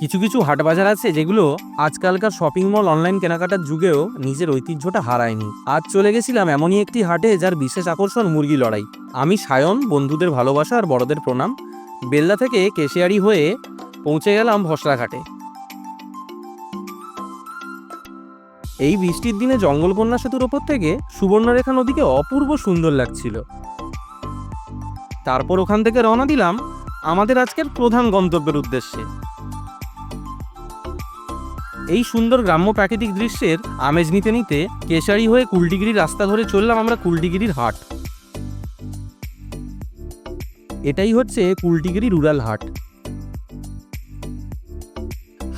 কিছু কিছু হাট বাজার আছে যেগুলো আজকালকার শপিং মল অনলাইন কেনাকাটার যুগেও নিজের ঐতিহ্যটা হারায়নি। আজ চলে গেছিলাম এমনই একটি হাটে যার বিশেষ আকর্ষণ মুরগি লড়াই। আমি সায়ন, বন্ধুদের ভালোবাসা আর বড়দের প্রণাম। বেল্লা থেকে কেশিয়ারি হয়ে পৌঁছে গেলাম ভসড়াঘাটে এই বৃষ্টির দিনে জঙ্গলকন্যা সেতুর ওপর থেকে সুবর্ণরেখা নদীকে অপূর্ব সুন্দর লাগছিল। তারপর ওখান থেকে রওনা দিলাম আমাদের আজকের প্রধান গন্তব্যের উদ্দেশ্যে। এই সুন্দর গ্রাম্য প্রাকৃতিক দৃশ্যের আমেজ নিতে নিতে কেশারি হয়ে কুলডিগিরির রাস্তা ধরে চললাম আমরা কুলডিগিরির হাট। এটাই হচ্ছে কুলটিগিরি রুরাল হাট।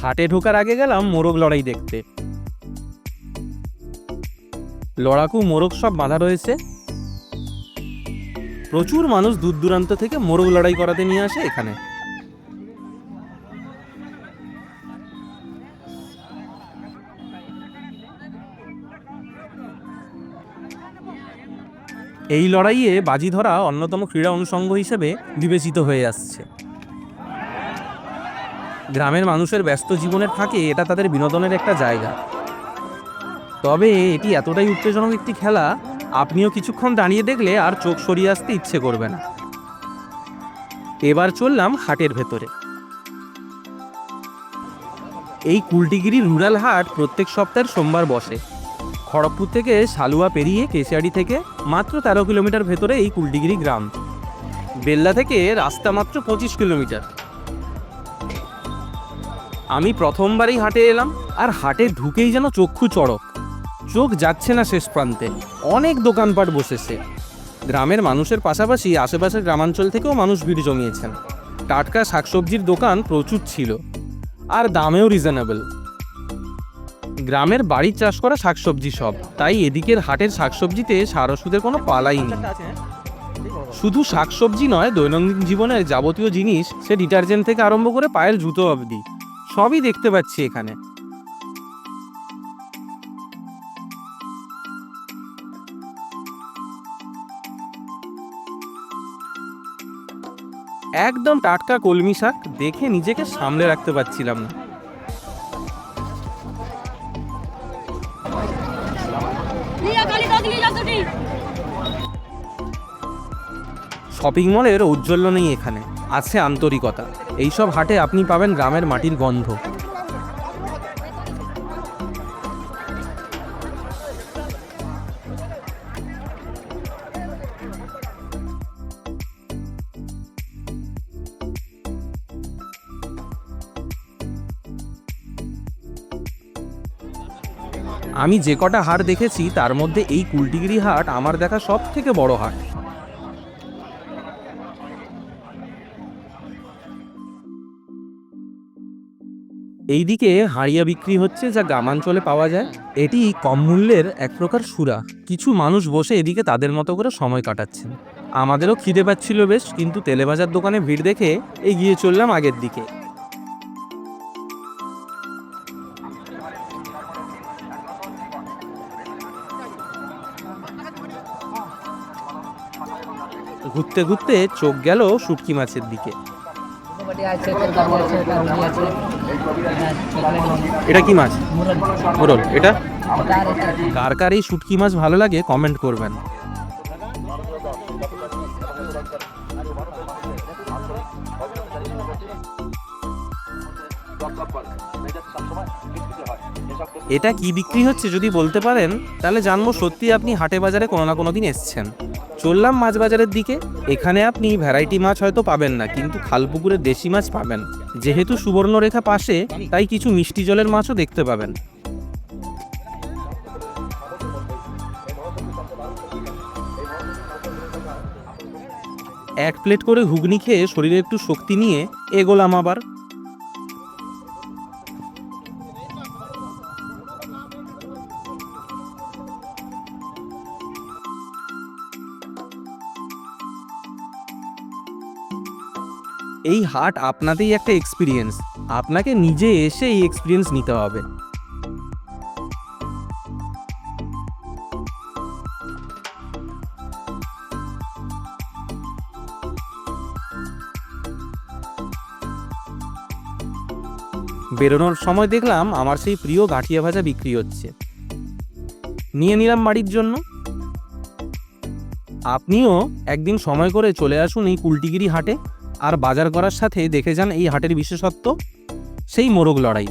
হাটে ঢোকার আগে গেলাম মোরগ লড়াই দেখতে। লড়াকু, মোরগ সব বাঁধা রয়েছে। প্রচুর মানুষ দূর দূরান্ত থেকে মোরগ লড়াই করাতে নিয়ে আসে এখানে। এই লড়াইয়ে বাজি ধরা অন্যতম ক্রীড়া অনুষঙ্গ হিসেবে বিবেচিত হয়ে আসছে। গ্রামের মানুষের ব্যস্ত জীবনের ফাঁকে এটা তাদের বিনোদনের একটা জায়গা। তবে এটি এতটাই উত্তেজনক একটি খেলা, আপনিও কিছুক্ষণ দাঁড়িয়ে দেখলে আর চোখ সরিয়ে আসতে ইচ্ছে করবে না। এবার চললাম হাটের ভেতরে। এই কুলটিগিরি রুরাল হাট প্রত্যেক সপ্তাহের সোমবার বসে। খড়গপুর থেকে সালুয়া পেরিয়ে কেশিয়াড়ি থেকে মাত্র তেরো কিলোমিটার ভেতরে এই কুলটিগিরি গ্রাম। বেল্লা থেকে রাস্তা মাত্র পঁচিশ কিলোমিটার। আমি প্রথমবারই হাটে এলাম আর হাটে ঢুকেই যেন চক্ষু চড়ক। চোখ যাচ্ছে না শেষ প্রান্তে, অনেক দোকানপাট বসেছে। গ্রামের মানুষের পাশাপাশি আশেপাশের গ্রামাঞ্চল থেকেও মানুষ ভিড় জমিয়েছেন। টাটকা শাকসবজির দোকান প্রচুর ছিল। আর দামেও রিজনেবল গ্রামের বাড়ির চাষ করা শাকসবজি সব। তাই এদিকের হাটের শাকসবজিতে সার ওষুধের কোনো পালাই নেই। শুধু শাকসবজি নয়, দৈনন্দিন জীবনের যাবতীয় জিনিস সে ডিটারজেন্ট থেকে আরম্ভ করে পায়ের জুতো অবধি। সবই দেখতে পাচ্ছি এখানে। একদম টাটকা কলমি শাক দেখে নিজেকে সামলে রাখতে পারছিলাম না। শপিং মলের ঔজ্জ্বল্য নেই এখানে আছে আন্তরিকতা। এইসব হাটে আপনি পাবেন গ্রামের মাটির গন্ধ। আমি যে কটা হাট দেখেছি, তার মধ্যে এই কুলটিগিরি হাট আমার দেখা সব থেকে বড় হাট। এইদিকে হাড়িয়া বিক্রি হচ্ছে যা গ্রামাঞ্চলে পাওয়া যায়। এটি কম মূল্যের এক প্রকার সুরা। কিছু মানুষ বসে এদিকে তাদের মতো করে সময় কাটাচ্ছেন। আমাদেরও খিদে পাচ্ছিল বেশ, কিন্তু তেলেবাজার দোকানে ভিড় দেখে এগিয়ে চললাম আগের দিকে। ঘুরতে ঘুরতে চোখ গেল শুটকি মাছের দিকে। এটা কি মাছ? মোরল। এটা? কার কার এই শুটকি মাছ ভালো লাগে কমেন্ট করবেন। এটা কি বিক্রি হচ্ছে যদি বলতে পারেন, তাহলে জানব সত্যি আপনি হাটে বাজারে কোনো না কোনো দিন এসছেন। চললাম মাছ বাজারের দিকে। এখানে আপনি ভ্যারাইটি মাছ হয়তো পাবেন না, কিন্তু খালপুকুরের দেশি মাছ পাবেন। যেহেতু সুবর্ণরেখা পাশে, তাই কিছু মিষ্টি জলের মাছও দেখতে পাবেন। এক প্লেট করে ঘুগনি খেয়ে শরীরে একটু শক্তি নিয়ে এগোলাম আবার। এই হাট আপনাতেই একটা এক্সপিরিয়েন্স আপনাকে নিজে এসে এই এক্সপিরিয়েন্স নিতে হবে। বেরোনোর সময় দেখলাম আমার সেই প্রিয় গাঁঠিয়া ভাজা বিক্রি হচ্ছে। নিয়ে নিলাম বাড়ির জন্য। আপনিও একদিন সময় করে চলে আসুন এই কুলটিগিরি হাটে। আর বাজার করার সাথে দেখে যান এই হাটের বিশেষত্ব সেই মোরগ লড়াই।